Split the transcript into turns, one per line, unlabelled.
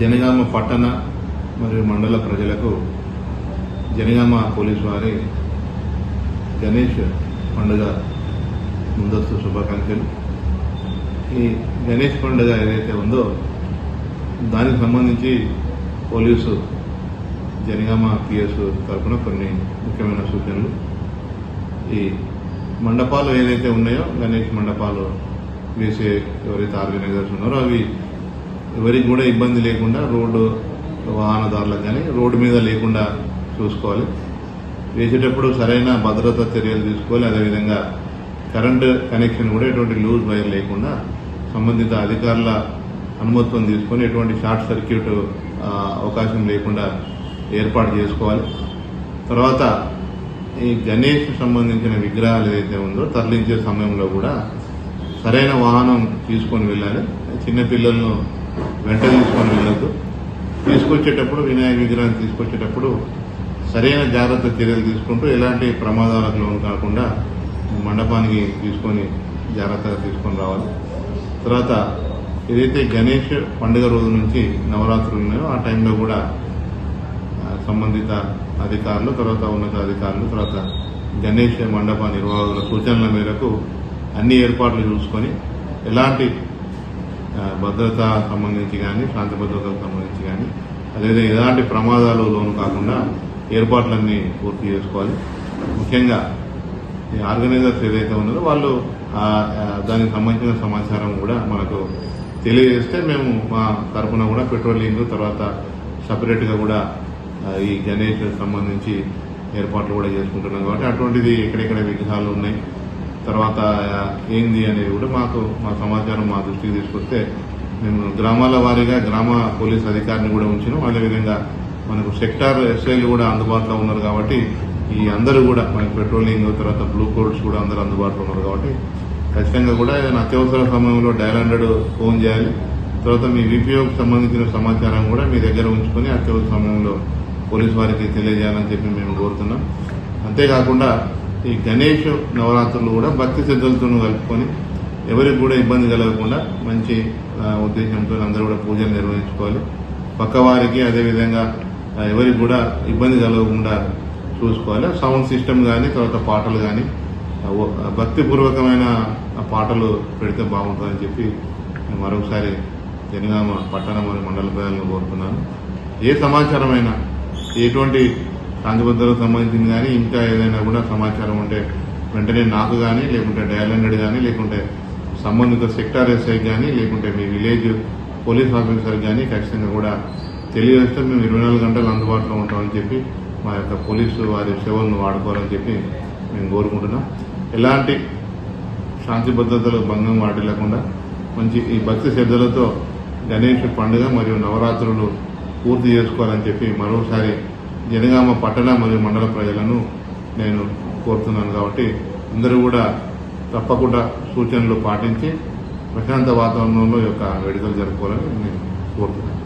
జనగామ పట్టణ మరియు మండల ప్రజలకు జనగామ పోలీసు వారి గణేష్ పండుగ ముందస్తు శుభాకాంక్షలు. ఈ గణేష్ పండుగ ఏదైతే ఉందో దానికి సంబంధించి పోలీసు జనగామ పిఎస్ తరఫున కొన్ని ముఖ్యమైన సూచనలు. ఈ మండపాలు ఏదైతే ఉన్నాయో గణేష్ మండపాలు వేసే ఎవరైతే ఆర్గనైజర్స్ ఉన్నారో అవి ఎవరికి కూడా ఇబ్బంది లేకుండా రోడ్డు వాహనదారులకు కానీ రోడ్డు మీద లేకుండా చూసుకోవాలి. వేసేటప్పుడు సరైన భద్రతా చర్యలు తీసుకోవాలి. అదేవిధంగా కరెంటు కనెక్షన్ కూడా ఎటువంటి లూజ్ వైర్ లేకుండా సంబంధిత అధికారుల అనుమతిని తీసుకొని ఎటువంటి షార్ట్ సర్క్యూట్ అవకాశం లేకుండా ఏర్పాటు చేసుకోవాలి. తర్వాత ఈ గణేష్ సంబంధించిన విగ్రహాలు ఏదైతే ఉందో తరలించే సమయంలో కూడా సరైన వాహనం తీసుకొని వెళ్ళాలి. చిన్నపిల్లలను వెంట తీసుకొని వెళ్ళొద్దు. తీసుకొచ్చేటప్పుడు వినాయక విగ్రహాన్ని తీసుకొచ్చేటప్పుడు సరైన జాగ్రత్త చర్యలు తీసుకుంటూ ఎలాంటి ప్రమాదాలకు లోను కాకుండా మండపానికి తీసుకొని జాగ్రత్తగా తీసుకొని రావాలి. తర్వాత ఏదైతే గణేష్ పండుగ రోజు నుంచి నవరాత్రులు ఉన్నాయో ఆ టైంలో కూడా సంబంధిత అధికారులు తర్వాత ఉన్నత అధికారులు తర్వాత గణేష్ మండప నిర్వాహకుల సూచనల మేరకు అన్ని ఏర్పాట్లు చూసుకొని ఎలాంటి భద్రత సంబంధించి కానీ శాంతి భద్రతకు సంబంధించి కానీ అదేవిధంగా ఎలాంటి ప్రమాదాలు లోను కాకుండా ఏర్పాట్లన్నీ పూర్తి చేసుకోవాలి. ముఖ్యంగా ఈ ఆర్గనైజర్స్ ఏదైతే ఉన్నారో వాళ్ళు దానికి సంబంధించిన సమాచారం కూడా మనకు తెలియజేస్తే మేము మా తరఫున కూడా పెట్రోలింగ్ తర్వాత సపరేట్గా కూడా ఈ గణేష్ సంబంధించి ఏర్పాట్లు కూడా చేసుకుంటున్నాం కాబట్టి అటువంటిది ఎక్కడెక్కడ విగ్రహాలు ఉన్నాయి తర్వాత ఏంది అనేది కూడా మాకు మా సమాచారం మా దృష్టికి తీసుకొస్తే మేము గ్రామాల వారీగా గ్రామ పోలీస్ అధికారిని కూడా ఉంచినాం. అదేవిధంగా మనకు సెక్టార్ ఎస్ఐలు కూడా అందుబాటులో ఉన్నారు కాబట్టి ఈ అందరూ కూడా మనకి పెట్రోలింగ్ తర్వాత బ్లూ కోడ్స్ కూడా అందరూ అందుబాటులో ఉన్నారు కాబట్టి ఖచ్చితంగా కూడా ఏదైనా అత్యవసర సమయంలో డయల్ హండ్రెడ్ ఫోన్ చేయాలి. తర్వాత మీ విపిఓకి సంబంధించిన సమాచారం కూడా మీ దగ్గర ఉంచుకొని అత్యవసర సమయంలో పోలీస్ వారికి తెలియజేయాలని చెప్పి మేము కోరుతున్నాం. అంతేకాకుండా ఈ గణేష్ నవరాత్రులు కూడా భక్తి శ్రద్ధలతో కలుపుకొని ఎవరికి కూడా ఇబ్బంది కలగకుండా మంచి ఉద్దేశంతో అందరూ కూడా పూజలు నిర్వహించుకోవాలి. పక్కవారికి అదేవిధంగా ఎవరికి కూడా ఇబ్బంది కలగకుండా చూసుకోవాలి. సౌండ్ సిస్టమ్ కానీ తర్వాత పాటలు కానీ భక్తిపూర్వకమైన ఆ పాటలు పెడితే బాగుంటుందని చెప్పి మరొకసారి జనగామ పట్టణం మరియు మండల ప్రజలను కోరుతున్నాను. ఏ సమాచారమైనా ఎటువంటి శాంతి సంబంధించింది కానీ ఇంకా ఏదైనా కూడా సమాచారం ఉంటే వెంటనే నాకు కానీ లేకుంటే డయల్ హండ్రెడ్ కానీ లేకుంటే సంబంధిత సెక్టార్ ఎస్ఐ కానీ లేకుంటే మీ విలేజ్ పోలీస్ ఆఫీసర్ కానీ ఖచ్చితంగా కూడా తెలియజేస్తే మేము ఇరవై నాలుగు గంటలు అందుబాటులో ఉంటామని చెప్పి మా యొక్క పోలీసు వారి సేవలను వాడుకోవాలని చెప్పి మేము కోరుకుంటున్నాం. ఎలాంటి శాంతి భద్రతలు భంగం వాటిల్లకుండా మంచి ఈ భక్తి శ్రద్ధలతో గణేష్ పండుగ మరియు నవరాత్రులు పూర్తి చేసుకోవాలని చెప్పి మరోసారి జనగామ పట్టణ మరియు మండల ప్రజలను నేను కోరుతున్నాను కాబట్టి అందరూ కూడా తప్పకుండా సూచనలు పాటించి ప్రశాంత వాతావరణంలో ఈ యొక్క వేడుకలు జరుపుకోవాలని నేను కోరుతున్నాను.